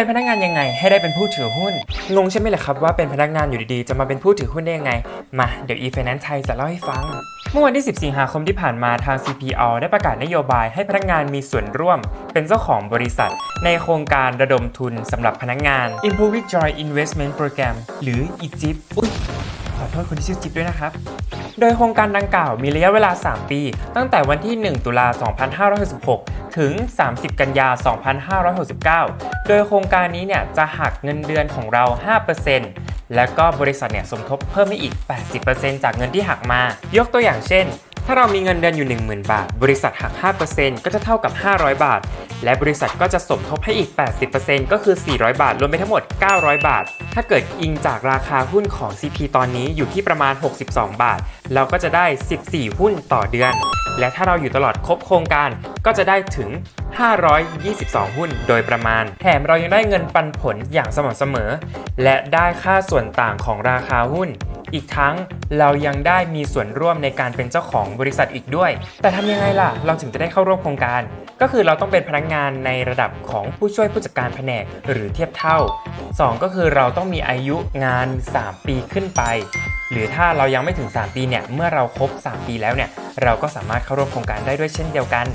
เป็นพนักงานยังไง ให้ได้เป็นผู้ถือหุ้น งงใช่ไหมล่ะครับว่าเป็นพนักงานอยู่ดีๆ จะมาเป็นผู้ถือหุ้นได้ยังไง มาเดี๋ยว e-finance ไทยจะเล่าให้ฟัง เมื่อวันที่ 10 สิงหาคมที่ผ่านมาทาง CPO ได้ประกาศนโยบายให้พนักงานมีส่วนร่วม เป็นเจ้าของบริษัท ในโครงการระดมทุนสำหรับพนักงาน Improving Joy Investment Program หรือ EJIP อุ๊ยขอโทษคนที่ชื่อจิ๊บด้วยนะครับโดยโครงการดังกล่าวมีระยะเวลา 3 ปี ตั้งแต่วันที่ 1 ตุลา 2566 ถึง 30 กันยา 2569 โดยโครงการนี้เนี่ยจะหักเงินเดือนของเรา 5%แล้วก็บริษัทเนี่ยสมทบเพิ่มให้อีก 80%จากเงินที่หักมา ยกตัวอย่างเช่น ถ้าเรามีเงินเดือนอยู่ 10,000 บาท บริษัทหัก 5%ก็จะเท่ากับ 500 บาท และบริษัทก็จะสมทบให้อีก 80%ก็คือ 400 บาท รวมไปทั้งหมด 900 บาท ถ้าเกิดอิงจากราคาหุ้นของ CP ตอนนี้อยู่ที่ประมาณ 62 บาท เราก็จะได้ 14 หุ้นต่อเดือน และถ้าเราอยู่ตลอดครบโครงการก็จะได้ถึง 522 หุ้นโดยประมาณ แถมเรายังได้เงินปันผลอย่างสม่ำเสมอ และได้ค่าส่วนต่างของราคาหุ้น อีกทั้งเรายังได้มีส่วนร่วมในการเป็นเจ้าของบริษัทอีกด้วย แต่ทำยังไงล่ะ เราถึงจะได้เข้าร่วมโครงการ ก็คือเราต้องเป็นพนักงานในระดับของผู้ช่วยผู้จัดการแผนกหรือเทียบเท่า 2 ก็คือเราต้องมีอายุงาน 3 ปีขึ้นไป หรือถ้าเรายังไม่ถึง 3 ปีเนี่ยเมื่อเราครบ 3 ปีแล้วเนี่ยเราก็สามารถเข้าร่วมโครงการได้ด้วยเช่นเดียวกัน